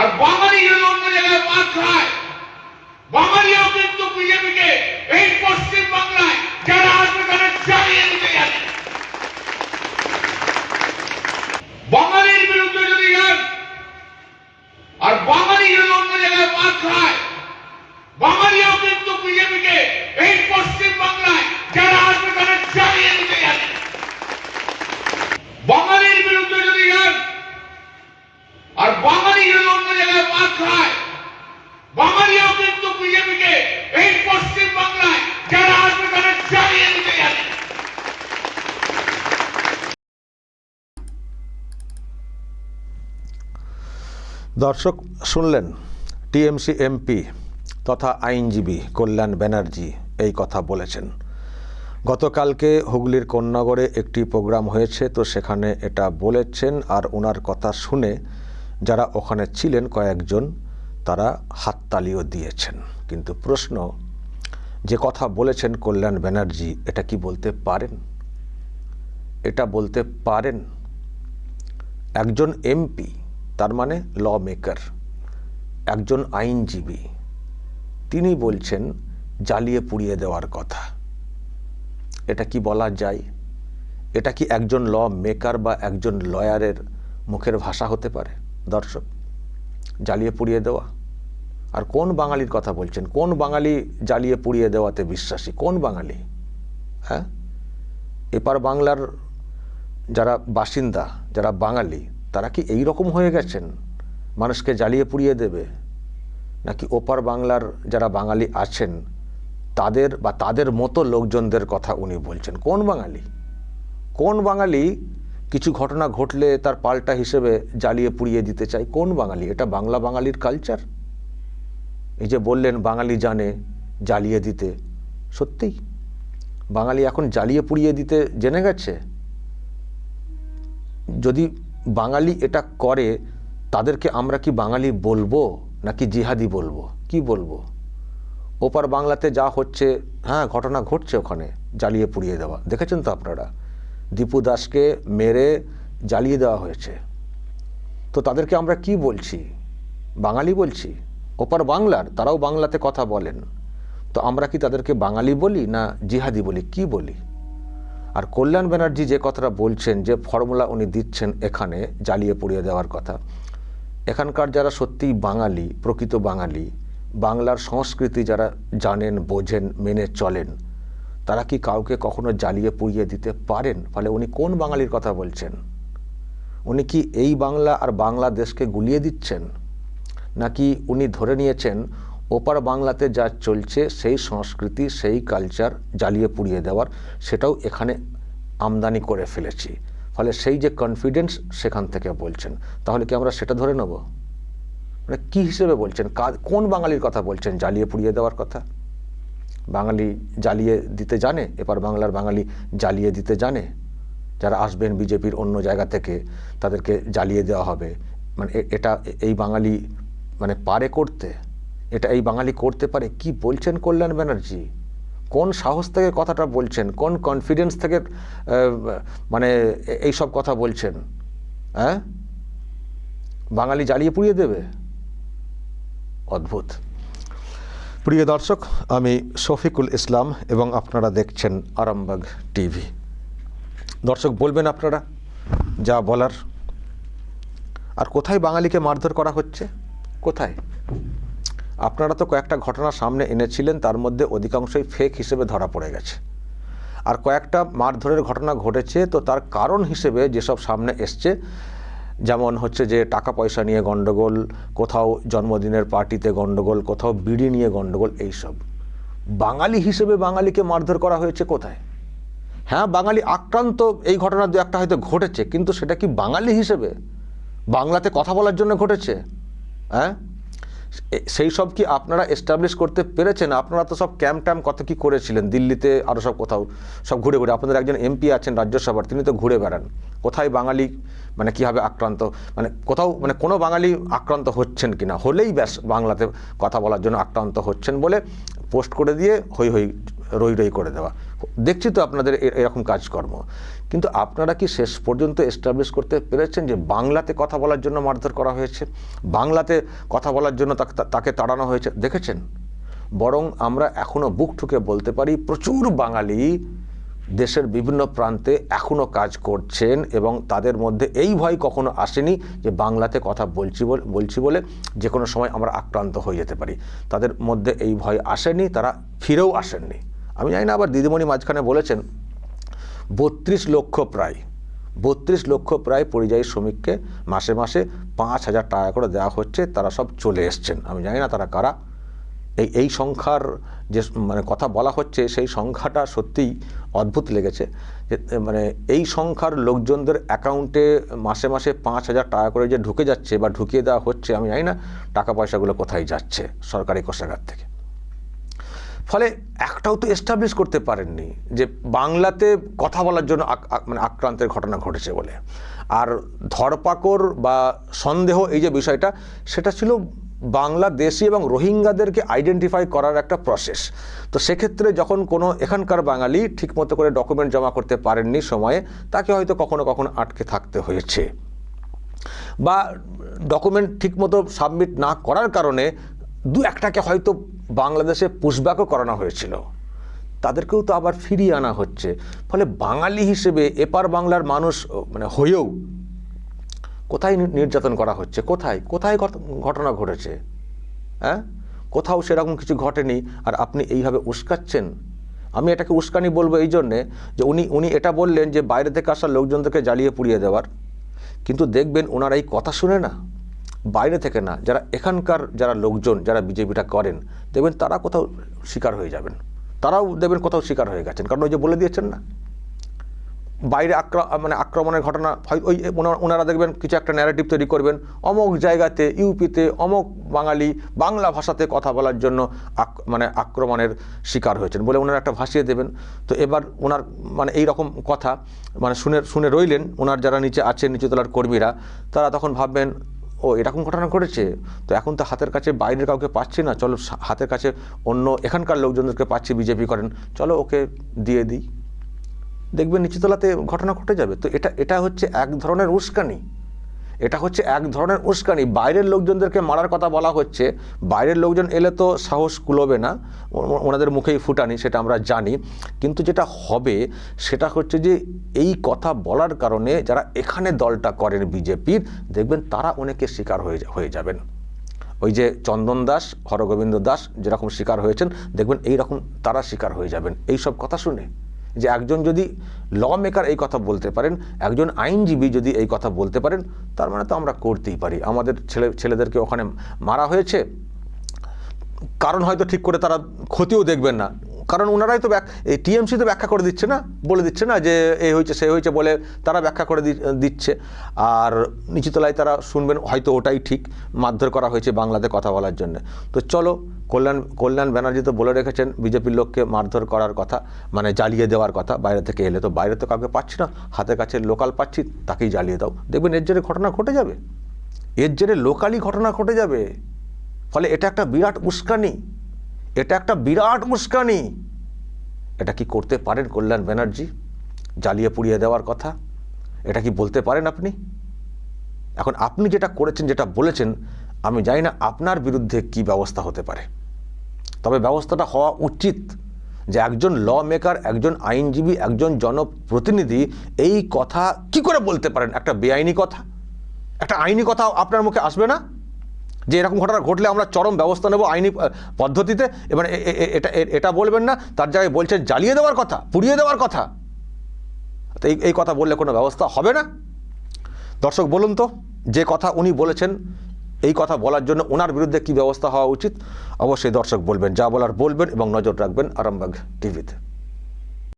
আর বাঙালি যদি অন্য জায়গায় মার খায় বাঙালিও কিন্তু বিজেপিকে এই পশ্চিম বাংলায় যারা আসবে তারা চালিয়ে দিতে জানে বাঙালির বিরুদ্ধে যদি যান আর বাঙালি যদি অন্য জায়গায় মার খায় বাঙালিও কিন্তু বিজেপিকে এই পশ্চিম বাংলায় যারা আসবে তারা চালিয়ে দিতে জানে বাঙালির বিরুদ্ধে যদি যান আর বাঙালি যদি অন্য জায়গায় মার খায় বাঙালিও কিন্তু বিজেপিকে এই পশ্চিম বাংলায় যারা আসবে তারা চালিয়ে দিতে জানে দর্শক, শুনলেন টিএমসি এমপি তথা আইনজীবী কল্যাণ ব্যানার্জি এই কথা বলেছেন। গতকালকে হুগলির কন্যাগড়ে একটি প্রোগ্রাম হয়েছে, তো সেখানে এটা বলেছেন আর ওনার কথা শুনে যারা ওখানে ছিলেন কয়েকজন, তারা হাততালিও দিয়েছেন। কিন্তু প্রশ্ন, যে কথা বলেছেন কল্যাণ ব্যানার্জি, এটা কি বলতে পারেন? এটা বলতে পারেন? একজন এমপি তার মানে ল মেকার একজন আইনজীবী। তিনি বলছেন, জ্বালিয়ে পুড়িয়ে দেওয়ার কথা। এটা কি বলা যায়? এটা কি একজন ল মেকার বা একজন লয়ারের মুখের ভাষা হতে পারে? দর্শক, জ্বালিয়ে পুড়িয়ে দেওয়া? আর কোন বাঙালির কথা বলছেন? কোন বাঙালি জ্বালিয়ে পুড়িয়ে দেওয়াতে বিশ্বাসী? কোন বাঙালি? হ্যাঁ? এপার বাংলার যারা বাসিন্দা, যারা বাঙালি তারা কি এই রকম হয়ে গেছেন? মানুষকে জ্বালিয়ে পুড়িয়ে দেবে? নাকি ওপার বাংলার যারা বাঙালি আছেন, তাদের বা তাদের মতো লোকজনদের কথা উনি বলছেন? কোন বাঙালি? কোন বাঙালি কিছু ঘটনা ঘটলে তার পাল্টা হিসেবে জ্বালিয়ে পুড়িয়ে দিতে চায়? কোন বাঙালি? এটা বাংলা বাঙালির কালচার এই যে বললেন, বাঙালি জানে জ্বালিয়ে দিতে। সত্যিই? বাঙালি এখন জ্বালিয়ে পুড়িয়ে দিতে জেনে গেছে? যদি বাঙালি এটা করে, তাদেরকে আমরা কি বাঙালি বলব নাকি জিহাদি বলব? কি বলব? ওপার বাংলাতে যা হচ্ছে হ্যাঁ ঘটনা ঘটছে ওখানে, জ্বালিয়ে পুড়িয়ে দেওয়া। দেখেছেন তো আপনারা? দীপু দাসকে মেরে জ্বালিয়ে দেওয়া হয়েছে। তো তাদেরকে আমরা কি বলছি? বাঙালি বলছি? ওপার বাংলার, তারাও বাংলাতে কথা বলেন। তো আমরা কি তাদেরকে বাঙালি বলি না জিহাদি বলি? কি বলি? আর কল্যাণ ব্যানার্জি যে কথাটা বলছেন, যে ফর্মুলা উনি দিচ্ছেন এখানে জ্বালিয়ে পুড়িয়ে দেওয়ার কথা। এখানকার যারা সত্যিই বাঙালি, প্রকৃত বাঙালি, বাংলার সংস্কৃতি যারা জানেন, বোঝেন, মেনে চলেন, তারা কি কাউকে কখনো জ্বালিয়ে পুড়িয়ে দিতে পারেন? ফলে উনি কোন বাঙালির কথা বলছেন? উনি কি এই বাংলা আর বাংলাদেশকে গুলিয়ে দিচ্ছেন? নাকি উনি ধরে নিয়েছেন ওপার বাংলাতে যা চলছে, সেই সংস্কৃতি, সেই কালচার জ্বালিয়ে পুড়িয়ে দেওয়ার, সেটাও এখানে আমদানি করে ফেলেছি। ফলে সেই যে কনফিডেন্স সেখান থেকে বলছেন। তাহলে কি আমরা সেটা ধরে নেব? মানে কী হিসেবে বলছেন? কোন বাঙালির কথা বলছেন? জ্বালিয়ে পুড়িয়ে দেওয়ার কথা? বাঙালি জ্বালিয়ে দিতে জানে এবার বাংলার বাঙালি জ্বালিয়ে দিতে জানে। যারা আসবেন বিজেপির অন্য জায়গা থেকে, তাদেরকে জ্বালিয়ে দেওয়া হবে। মানে এটা এই বাঙালি মানে পারে করতে। এটা এই বাঙালি করতে পারে? কি বলছেন কল্যাণ ব্যানার্জি? কোন সাহস থেকে কথাটা বলছেন? কোন কনফিডেন্স থেকে মানে এই সব কথা বলছেন? হ্যাঁ? বাঙালি জ্বালিয়ে পুড়িয়ে দেবে? অদ্ভুত। প্রিয় দর্শক, আমি শফিকুল ইসলাম এবং আপনারা দেখছেন আরামবাগ টিভি। দর্শক, বলবেন আপনারা যা বলার? আর কোথায় বাঙালিকে মারধর করা হচ্ছে? কোথায়? আপনারা তো কয়েকটা ঘটনা সামনে এনেছিলেন, তার মধ্যে অধিকাংশই ফেক হিসেবে ধরা পড়ে গেছে। আর কয়েকটা মারধরের ঘটনা ঘটেছে, তো তার কারণ হিসেবে যেসব সামনে এসছে, যেমন হচ্ছে যে টাকা পয়সা নিয়ে গণ্ডগোল কোথাও জন্মদিনের পার্টিতে গণ্ডগোল কোথাও বিড়ি নিয়ে গণ্ডগোল এইসব। বাঙালি হিসেবে বাঙালিকে মারধর করা হয়েছে কোথায়? হ্যাঁ বাঙালি আক্রান্ত, এই ঘটনা দু একটা হয়তো ঘটেছে, কিন্তু সেটা কি বাঙালি হিসেবে? বাংলাতে কথা বলার জন্য ঘটেছে? হ্যাঁ? সেই সব কি আপনারা এস্টাবলিশ করতে পেরেছেন? আপনারা তো সব ক্যাম্প ট্যাম্প কত কি করেছিলেন? দিল্লিতে আরও সব কোথাও, সব ঘুরে ঘুরে। আপনাদের একজন এমপি আছেন রাজ্যসভার, তিনি তো ঘুরে বেড়ান। কোথায় বাঙালি মানে কীভাবে আক্রান্ত মানে কোথাও মানে কোনো বাঙালি আক্রান্ত হচ্ছেন কিনা? হলেই ব্যাস বাংলাতে কথা বলার জন্য আক্রান্ত হচ্ছেন বলে পোস্ট করে দিয়ে হই হই রই রই করে দেওয়া। দেখছি তো আপনাদের এরকম কাজকর্ম। কিন্তু আপনারা কি শেষ পর্যন্ত এস্টাবলিশ করতে পেরেছেন যে বাংলাতে কথা বলার জন্য মারধর করা হয়েছে? বাংলাতে কথা বলার জন্য তাকে তাড়ানো হয়েছে, দেখেছেন? বরং আমরা এখনও বুক ঠুকে বলতে পারি, প্রচুর বাঙালি দেশের বিভিন্ন প্রান্তে এখনও কাজ করছেন এবং তাদের মধ্যে এই ভয় কখনো আসেনি যে বাংলাতে কথা বলছি বলছি বলে যে কোনো সময় আমরা আক্রান্ত হয়ে যেতে পারি। তাদের মধ্যে এই ভয় আসেনি, তারা ফিরেও আসেননি। আমি জানি না, আবার দিদিমণি মাঝখানে বলেছেন, বত্রিশ লক্ষ প্রায়, বত্রিশ লক্ষ প্রায় পরিযায়ী শ্রমিককে মাসে মাসে পাঁচ হাজার টাকা করে দেওয়া হচ্ছে, তারা সব চলে এসছেন। আমি জানি না তারা কারা। এই এই সংখ্যার যে মানে কথা বলা হচ্ছে, সেই সংখ্যাটা সত্যিই অদ্ভুত লেগেছে। যে মানে এই সংখ্যার লোকজনদের অ্যাকাউন্টে মাসে মাসে পাঁচ হাজার টাকা করে যে ঢুকে যাচ্ছে বা ঢুকিয়ে দেওয়া হচ্ছে, আমি জানি না টাকা পয়সাগুলো কোথায় যাচ্ছে সরকারি কোষাগার থেকে। ফলে একটাও তো এস্টাবলিশ করতে পারেননি যে বাংলাতে কথা বলার জন্য মানে আক্রান্তের ঘটনা ঘটেছে বলে। আর ধরপাকড় বা সন্দেহ এই যে বিষয়টা, সেটা ছিল বাংলাদেশি এবং রোহিঙ্গাদেরকে আইডেন্টিফাই করার একটা প্রসেস তো সেক্ষেত্রে যখন কোনো এখানকার বাঙালি ঠিকমতো করে ডকুমেন্ট জমা করতে পারেননি সময়ে, তাকে হয়তো কখনো কখনো আটকে থাকতে হয়েছে। বা ডকুমেন্ট ঠিকমতো সাবমিট না করার কারণে দু একটাকে হয়তো বাংলাদেশে পুশব্যাকও করানো হয়েছিল। তাদেরকেও তো আবার ফিরিয়ে আনা হচ্ছে। ফলে বাঙালি হিসেবে এপার বাংলার মানুষ মানে হয়েও কোথায় নির্যাতন করা হচ্ছে? কোথায়? কোথায় ঘট- ঘটনা ঘটেছে? হ্যাঁ কোথাও সেরকম কিছু ঘটেনি আর আপনি এইভাবে উস্কাচ্ছেন? আমি এটাকে উস্কানি বলব এই জন্যে যে উনি উনি এটা বললেন যে বাইরে থেকে আসা লোকজনদেরকে জ্বালিয়ে পুড়িয়ে দেওয়ার। কিন্তু দেখবেন ওনারা এই কথা শুনে না। বাইরে থেকে না, যারা এখানকার যারা লোকজন, যারা বিজেপিটা করেন, দেখবেন তারা কোথাও শিকার হয়ে যাবেন। তারাও দেখবেন কোথাও শিকার হয়ে গেছেন। কারণ ওই যে বলে দিয়েছেন না, বাইরে আক্রা মানে আক্রমণের ঘটনা হয় ওই ওনারা দেখবেন কিছু একটা ন্যারেটিভ তৈরি করবেন অমুক জায়গাতে, ইউপিতে অমুক বাঙালি, বাংলা ভাষাতে কথা বলার জন্য আক- মানে আক্রমণের শিকার হয়েছেন বলে ওনারা একটা ভাসিয়ে দেবেন। তো এবার ওনার মানে এই রকম কথা মানে শুনে শুনে রইলেন। ওনার যারা নিচে আছেন, নিচুতলার কর্মীরা, তারা তখন ভাববেন ও এরকম ঘটনা ঘটেছে? তো এখন তো হাতের কাছে বাইরের কাউকে পাচ্ছি না। চলো হাতের কাছে অন্য এখানকার লোকজনদেরকে পাচ্ছি, বিজেপি করেন। চলো ওকে দিয়ে দিই। দেখবেন নিচুতলাতে ঘটনা ঘটে যাবে। তো এটা এটা হচ্ছে এক ধরনের উস্কানি। এটা হচ্ছে এক ধরনের উস্কানি। বাইরের লোকজনদেরকে মারার কথা বলা হচ্ছে। বাইরের লোকজন এলে তো সাহস কুলোবে না। ওনাদের মুখেই ফুটানি, সেটা আমরা জানি। কিন্তু যেটা হবে, সেটা হচ্ছে যে এই কথা বলার কারণে যারা এখানে দলটা করেন বিজেপির, দেখবেন তারা অনেকে শিকার হয়ে হয়ে যাবেন। ওই যে চন্দন দাস, হরগোবিন্দ দাস যেরকম শিকার হয়েছেন, দেখবেন এই রকম তারা শিকার হয়ে যাবেন। এই সব কথা শুনে যে একজন যদি ল মেকার এই কথা বলতে পারেন, একজন আইনজীবী যদি এই কথা বলতে পারেন, তার মানে তো আমরা করতেই পারি। আমাদের ছেলে, ছেলেদেরকে ওখানে মারা হয়েছে। কারণ হয়তো ঠিক করে তারা ক্ষতিও দেখবেন না। কারণ ওনারাই তো এই টিএমসি তো ব্যাখ্যা করে দিচ্ছে না, বলে দিচ্ছে না যে এ হয়েছে, সে হয়েছে বলে তারা ব্যাখ্যা করে দিচ্ছে। আর নিচুতলায় তারা শুনবেন হয়তো ওটাই ঠিক, মারধর করা হয়েছে বাংলাতে কথা বলার জন্য। তো চলো কল্যাণ কল্যাণ ব্যানার্জি তো বলে রেখেছেন, বিজেপির লোককে মারধর করার কথা মানে জ্বালিয়ে দেওয়ার কথা, বাইরে থেকে এলে তো বাইরে তো কাউকে পাচ্ছি না, হাতের কাছে লোকাল পাচ্ছি, তাকেই জ্বালিয়ে দাও। দেখবেন এর জেরে ঘটনা ঘটে যাবে। এর জেরে লোকালি ঘটনা ঘটে যাবে। ফলে এটা একটা বিরাট উস্কানি। এটা একটা বিরাট উস্কানি। এটা কি করতে পারেন কল্যাণ ব্যানার্জি? জ্বালিয়ে পুড়িয়ে দেওয়ার কথা? এটা কি বলতে পারেন আপনি? এখন আপনি যেটা করেছেন, যেটা বলেছেন, আমি জানি না আপনার বিরুদ্ধে কি ব্যবস্থা হতে পারে। তবে ব্যবস্থাটা হওয়া উচিত যে একজন ল মেকার একজন আইনজীবী, একজন জনপ্রতিনিধি এই কথা কি করে বলতে পারেন? একটা বেআইনি কথা? একটা আইনি কথা আপনার মুখে আসবে না? যে এরকম ঘটনা ঘটলে আমরা চরম ব্যবস্থা নেব আইনি পদ্ধতিতে। এবার এটা এটা বলবেন না, তার জায়গায় বলছেন জ্বালিয়ে দেওয়ার কথা, পুড়িয়ে দেওয়ার কথা। তো এই এই কথা বললে কোনো ব্যবস্থা হবে না? দর্শক, বলুন তো, যে কথা উনি বলেছেন এই কথা বলার জন্য ওনার বিরুদ্ধে কি ব্যবস্থা হওয়া উচিত? অবশ্যই দর্শক বলবেন, যা বলার বলবেন এবং নজর রাখবেন আরামবাগ টিভিতে।